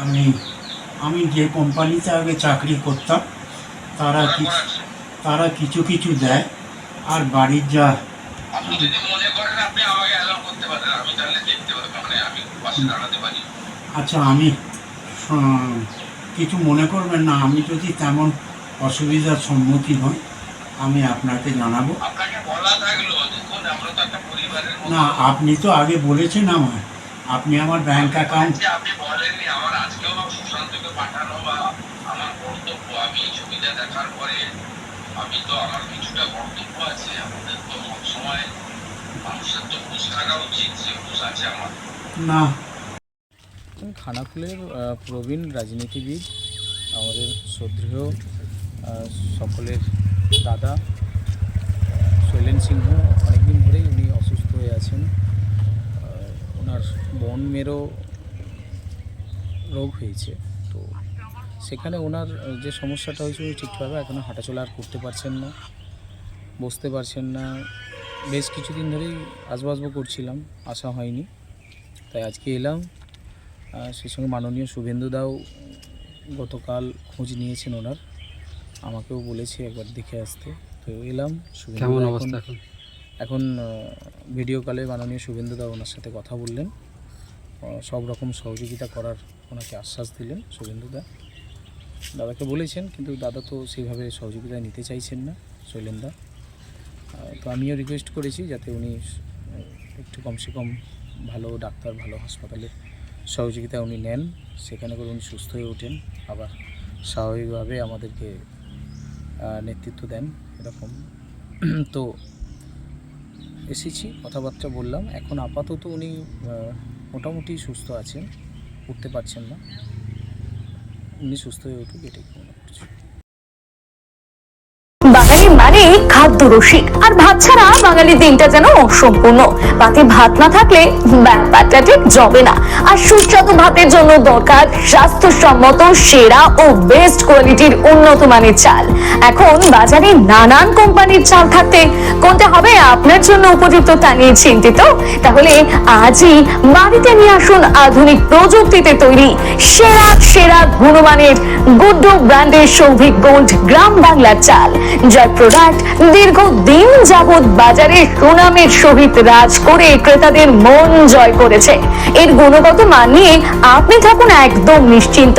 আমি আমি যে কোম্পানিতে আগে চাকরি করতাম তারা কিছু তারা কিছু কিছু দেয় আর বাড়ির যা মনে আচ্ছা আমি কিছু মনে করবেন না আমি যদি তেমন অসুবিধার সম্মুখীন হই আমি আপনাকে জানাব। না আপনি তো আগে বলেছেন আমার আপনি আমার ব্যাংক অ্যাকাউন্ট দেখার পরে আমি তো আমার কিছুটা কর্তব্য আছে আমাদের তো সবসময় মানুষের তো খুশ থাকা উচিত সে খুশ আছে আমার। না। খানাকুলের প্রবীণ রাজনীতিবিদ আমাদের শ্রদ্ধেয় সকলের দাদা শৈলেন সিংহ। অনেকদিন ধরেই উনি অসুস্থ হয়ে আছেন। ওনার বন মেরো রোগ হয়েছে। সেখানে ওনার যে সমস্যাটা হয়েছে উনি ঠিকভাবে এখনও হাঁটাচলা আর করতে পারছেন না বসতে পারছেন না। বেশ কিছুদিন ধরেই আসবাসব করছিলাম আসা হয়নি। তাই আজকে এলাম। সেই সঙ্গে মাননীয় শুভেন্দু দাও গতকাল খোঁজ নিয়েছেন ওনার। আমাকেও বলেছে একবার দেখে আসতে। তো এলাম শুভেন্দু কেমন অবস্থা এখন এখন? ভিডিও কলে মাননীয় শুভেন্দু দা ওনার সাথে কথা বললেন। সব রকম সহযোগিতা করার ওনাকে আশ্বাস দিলেন শুভেন্দু দা। দাদাকে বলেছেন, কিন্তু দাদা তো সেইভাবে সহযোগিতা নিতে চাইছেন না শৈলেন দা তো আমিও রিকোয়েস্ট করেছি যাতে উনি একটু কমসে কম ভালো ডাক্তার, ভালো হাসপাতালে সহযোগিতা উনি নেন। সেখানে করে উনি সুস্থ হয়ে ওঠেন। আবার স্বাভাবিকভাবে আমাদেরকে নেতৃত্ব দেন এরকম। তো এসেছি, কথাবার্তা বললাম। এখন আপাতত উনি মোটামুটি সুস্থ আছেন, উঠতে পারছেন না। উনি সুস্থ হয়ে উঠুক এটাই বাঙালি মানে খাদ্য রসিক। আর ভাত ছাড়া বাঙালির দিনটা যেন অসম্পূর্ণ। ভাত না থাকলে ব্যাপারটা ঠিক জবে না। আর সুস্বাদু ভাতের জন্য দরকার স্বাস্থ্যসম্মত, সেরা ও বেস্ট কোয়ালিটির উন্নত মানের চাল। এখন বাজারে নানান কোম্পানির চাল থাকতে কোনটা হবে আপনার জন্য উপযুক্ত তা নিয়ে চিন্তিত? তাহলে আজই বাড়িতে নিয়ে আসুন আধুনিক প্রযুক্তিতে তৈরি সেরা সেরা গুণমানের গুড্ডু ব্র্যান্ডের সৌভিক গোল্ড গ্রাম বাংলার চাল, যার প্রোডাক্ট দীর্ঘদিন যাবৎ বাজারে সুনামের সহিত রাজ করে ক্রেতাদের মন জয় করেছে। এর গুণগত মান নিয়ে আপনি থাকুন একদম নিশ্চিন্ত।